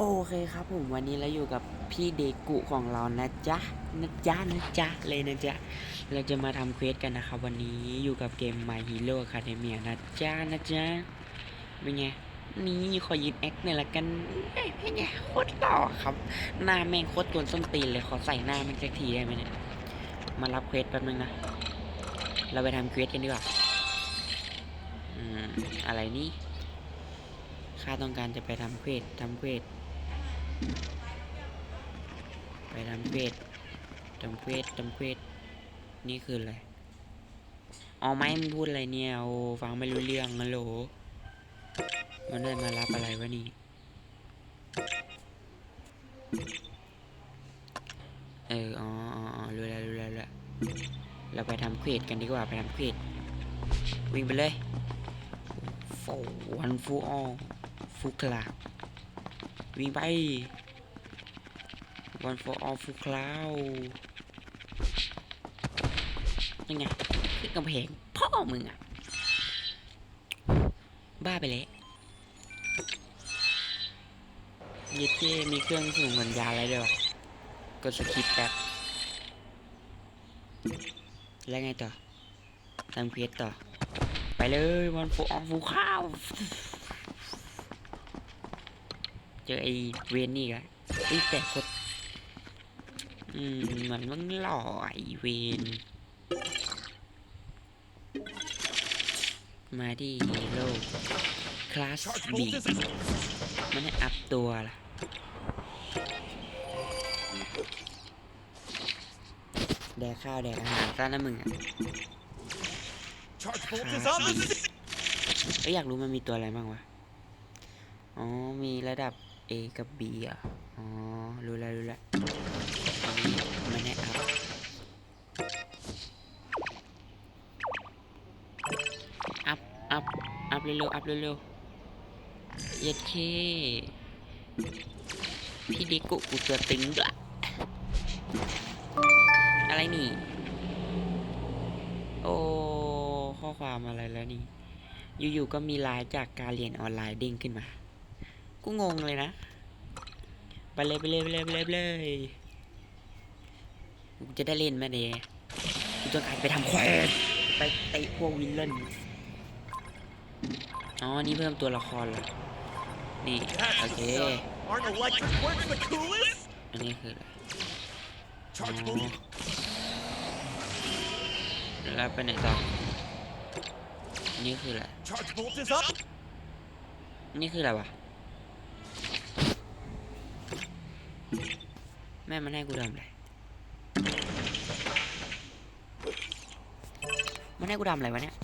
โอเคครับผมวันนี้เราอยู่กับพี่เดกุของเรานะจ๊ะนะจ๊ะนะจ๊ะเลยนะจ๊ะเราจะมาทำเควสกันนะครับ วันนี้อยู่กับเกม My Hero Academia นะจ๊ะนะจ๊ะเป็นไงนี่ขอยืนแอคหน่อยละกันเป็นไงโคตรหล่อครับ หน้าแม่งโคตรกวนส้นตีนเลยขอใส่หน้าแม่งสักทีได้ไหมเนี่ยมารับเควสแป๊บนึงนะเราไปทำเควสกันดีกว่าอืมอะไรนี่ข้าต้องการจะไปทำเควสทำเควส ไปทำเควสทำเควสทำเควสนี่คืออะไรเอ๋อไม่มันพูดอะไรเนี่ยโอ้ฟังไม่รู้เรื่องนะโหลมันได้มารับอะไรวะนี่เอออ๋ออ๋อรู้แล้วรู้แล้วล้วเราไปทำเควสกันดีกว่าไปทำเควสวิ่งไปเลยโฟวันฟูออฟูคลา วิ่งไป one for all full cloud ยังไงขึ้นกำแพงพ่อมึงอะบ้าไปแล้วยึดที่มีเครื่องสูงเหมือนยาอะไรด้วยวะกดสคิปแป๊บแล้วไงต่อทำเควสต่อ ไปเลย one for all full cloud เจอไอ้เวนนี่อีกันไอ้ยแต่โคตรอืมเหมือนมึงหล่อไอเวนมาที่ฮีโร่คลาส Charge บี bolt is มันให้อัพตัวล่ะแดกข้าวแดกอาหารซะนะมึงอะ Charge bolt is Ah, up. เอ้ยอยากรู้มันมีตัวอะไรบ้างวะ อ๋อ มีระดับ A กับ B อะ อ๋อ รู้แล้วรู้แล้วอันนี้มันให้อัพอัพ อัพ อัพเร็วๆ อัพเร็วๆเย็ดเคพี่ด็กกุกูตัวตึงด้วยอะไรนี่ โอ้ ข้อความอะไรแล้วนี่ อยู่ๆ ก็มีไลน์จากการเรียนออนไลน์เด้งขึ้นมา กูงงเลยนะ ไปเลยไปเลยไปเลยไปเลยไปเลยกูจะได้เล่นไหมเนี่ยกูต้องการไปทำแควสไปเตะพวกวิลเลนอ๋อ นี่เพิ่มตัวละครเหรอนี่ โอเค อันนี้คืออะไรอ๋อ bolt. แล้วไปไหนต่อ นี่คืออะไร นี่คืออะไรวะ แม่มันให้กูทำอะไรมันให้กูทำอะไรวะเนี่ย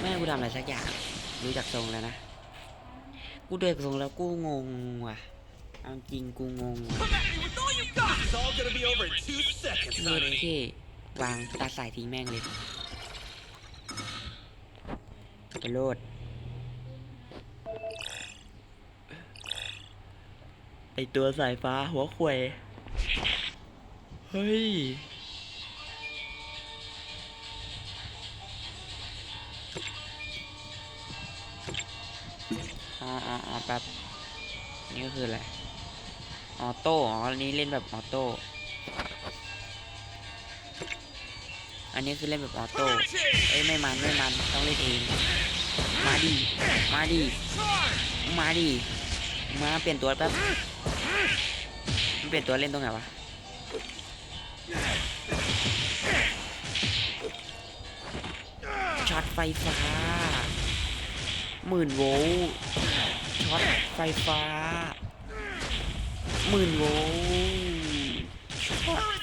แม่กูทำอะไรสักอย่างรู้จักทรงแล้วนะ กูเดินทรงแล้วกูงงว่ะเอาจริงกูงงว่ะ You got. It's all gonna be over in two seconds, เมื่อ honey. ที่วางตาสายทิ้งแม่งเลยกระโดดไอตัวสายฟ้าหัวขวยเฮ้ยอ๋ออ๋ออ๋อแป๊บนี่ก็คืออะไร ออโต้ อ๋อ อันนี้เล่นแบบออโต้ อันนี้คือเล่นแบบออโต้ เอ้ยไม่มันไม่มันต้องเล่นเอง มาดิ มาดิ มาดิ มาเปลี่ยนตัวแป๊บมันเปลี่ยนตัวเล่นตรงไหนวะช็อตไฟฟ้าหมื่นโวลต์ช็อตไฟฟ้า หมื่นโวลต์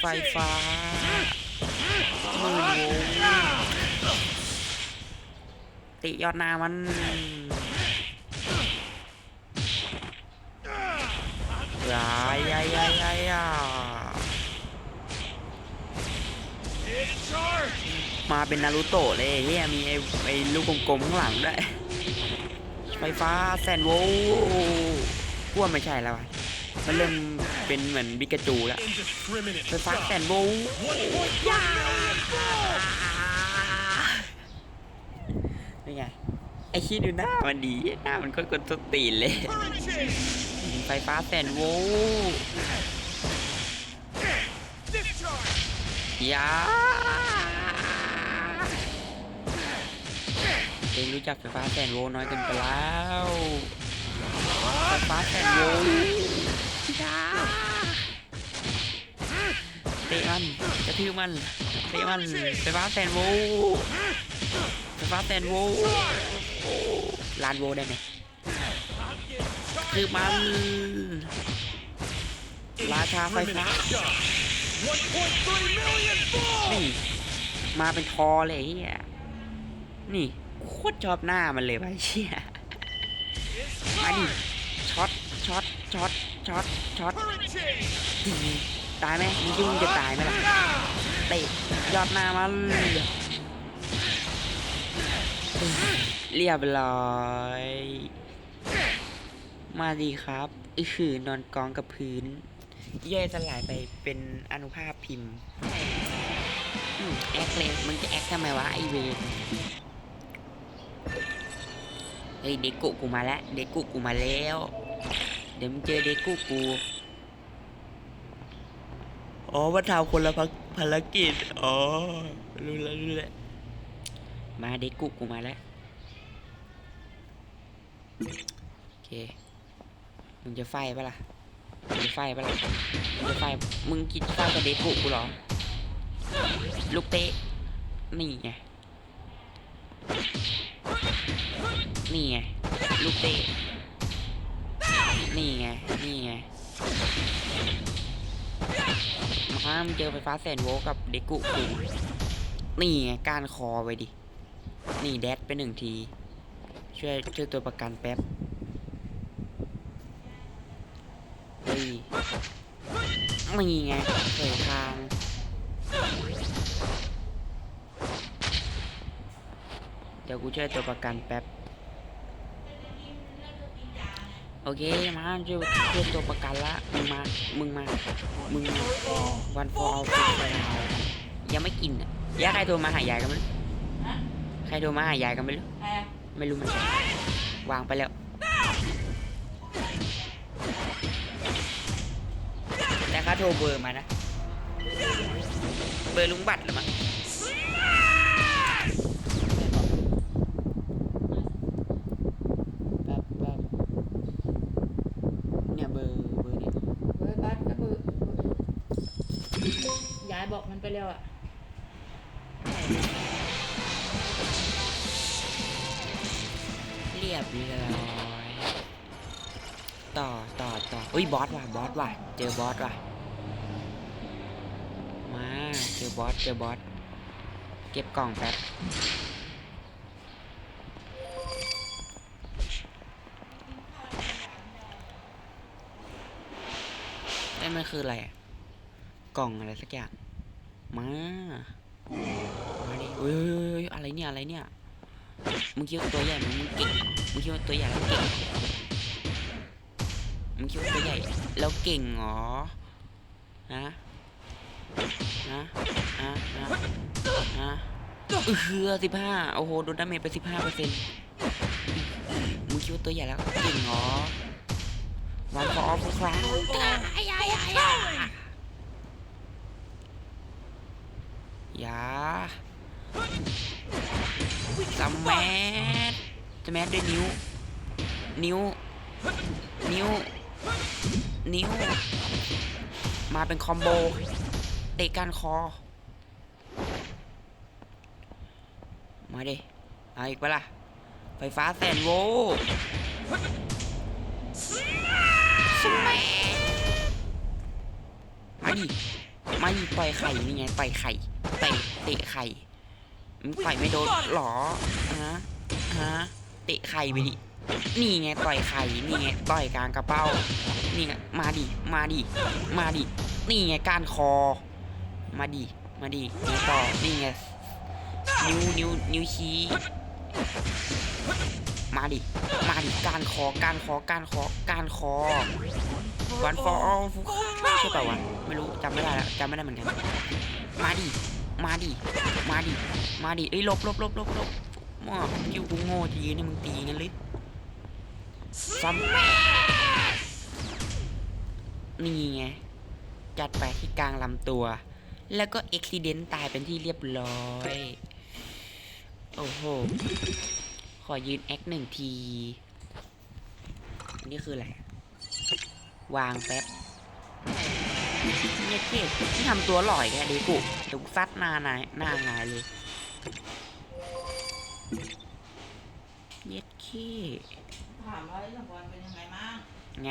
ไฟฟ้าหมื่นโวลต์ติยอดนามันยายายายายามาเป็นนารูโตะเลยเฮียมีไอ้ไอ้ลูกกลมๆข้างหลังด้วยไฟฟ้าแสนโวลต์กลัวไม่ใช่แล้วอะ มันเริ่มเป็นเหมือนบิกาจูแล้วไฟฟ้าแสนโวลต์1.1 million balls! นี่ไง ไอคิดดูหน้ามันดี หน้ามันก็กดสตีนเลยไฟฟ้าแสนโวลต์ Discharge! ยาเองรู้จักไฟฟ้าแสนโวน้อยเกินไปแล้วไฟฟ้าแสนโวลต์ยา เตะมันกระทืบมันเตะมันไฟฟ้าแสนโวไฟฟ้าแสนโวลานโวได้ไหมคือมันราชาไฟฟ้านี่มาเป็นทอเลยอ้เฮียนี่โคตรชอบหน้ามันเลยไอ้เชี่ยมาดิช็อตช็อตช็อตช็อตช็อต ตายไหมมึงคิดว่ามึงจะตายไหมล่ะเตะยอดหน้ามันเรียบร้อย มาดีครับอือหือนอนกองกับพื้น เย่ยสลายไปเป็นอนุภาคพิมพ์แอคเลยมึงจะแอคทำไมวะไอเวนเฮ้ยเด็กกุกูมาแล้ว เด็กกุกูมาแล้ว เดี๋ยวมึงเจอเด็กกุกู อ๋อมาทำคนละภารกิจ อ๋อ รู้แล้วรู้แล้ว มาเด็กกุกูมาแล้ว โอเค มึงจะไฟปะล่ะ มึงจะไฟปะล่ะ มึงจะไฟ มึงคิดไฟกับเด็กกุกูหรอ ลูกเตะ นี่ไง นี่ไง ลูกเตะ นี่ไง นี่ไง มามึงเจอไฟฟ้าแสนโวลต์กับเด็กกุกูนี่ไงก้านคอไปดิ นี่แดดไปหนึ่งที ช่วยช่วยตัวประกันแป๊บเฮ้ยนี่ไงเผยทางเดี๋ยวกูช่วยตัวประกันแป๊บ โอเคมาช่วยช่วยตัวประกันละมึงมา มึงมา มึงมาวันฟอร์ฟิไปยังไม่กินอะยายใครโทรมาหายายกันไม่รู้ใครโทรมาหายายกันไม่รู้ไม่รู้มันวางไปแล้ว แต่เขาโทรเบอร์มานะ เบอร์ลุงบัตรหรือมั้งแป๊บแป๊บเนี่ยเบอร์เบอร์เนี่ย เฮ้ยบัสก็คือยาย บอกมันไปแล้วอะเรียบร้อยต่อต่อต่ออุ้ยบอสว่ะบอสว่ะเจอบอสว่ะมาเจอบอสเจอบอสเก็บกล่องแป๊บเอ้ยมันคืออะไรอะกล่องอะไรสักอย่าง มามาดิเฮ้ยอะไรเนี่ยอะไรเนี่ยมึงคิดว่าตัวใหญ่มึงเก่งเหรอมึงคิดว่าตัวใหญ่แล้วเก่งเหรอมึงคิดว่าตัวใหญ่แล้วเก่งเหรอฮะฮะฮะฮะฮะเออสิบห้าโอ้โหโดนดาเมจไปสิบห้าเปอร์เซ็นต์มึงคิดว่าตัวใหญ่แล้วเก่งเหรอวันฟอร์ฟครั้งอย่า สแมัด สแมัดด้วยนิ้ว นิ้ว นิ้ว นิ้ว มาเป็นคอมโบเตะก้านคอ มาดิเอาอีกปะล่ะ ไฟฟ้าแสนโวสมัดมาดิมาดิต่อยไข่นี่ไงต่อยไข่เตะเตะไข่มึงต่อยไม่โดนหรอฮะฮะ เตะไข่ไปดินี่ไงต่อยไข่นี่ไงต่อยกลางกระเป๋านี่ไงมาดิมาดิมาดินี่ไงก้านคอ มาดิมาดินี่ต่อนี่ไงนิ้วนิ้วนิ้วชี้มาดิมาดิการคอการคอการคอการคอวันฟอร์ออลใช่เปล่าวะไม่รู้จำไม่ได้แล้วจำไม่ได้เหมือนกัน มาดิมาดิมาดิมาดิเอ้ยลบลบลบลบลบ มั่วคิวกูโง่จะยืนให้มึงตีกันเลยซ้ำนี่ไง จัดไปที่กลางลำตัว แล้วก็เอ็กซิเดนต์ตายเป็นที่เรียบร้อย โอ้โห ขอยืนแอคหนึ่งที นี่คืออะไร วางแป๊บเนี่ยเกดที่ทำตัวหล่อยแกเดกุเดี๋ยวกูซัดหน้านายหน้างายเลย เย็ดเค้ถามว่าไอ้สมพรเป็นยังไงบ้างไง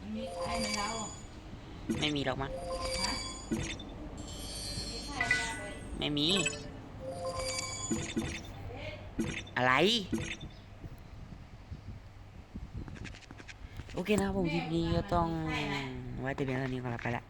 มันมีใครไหมเราไม่มีหรอกมั้งฮะมีใครบ้างเลยไม่มี อะไร โอเคนะครับผมคลิปนี้ก็ต้องไว้แต่เพียงเท่านี้ก่อนละไปละ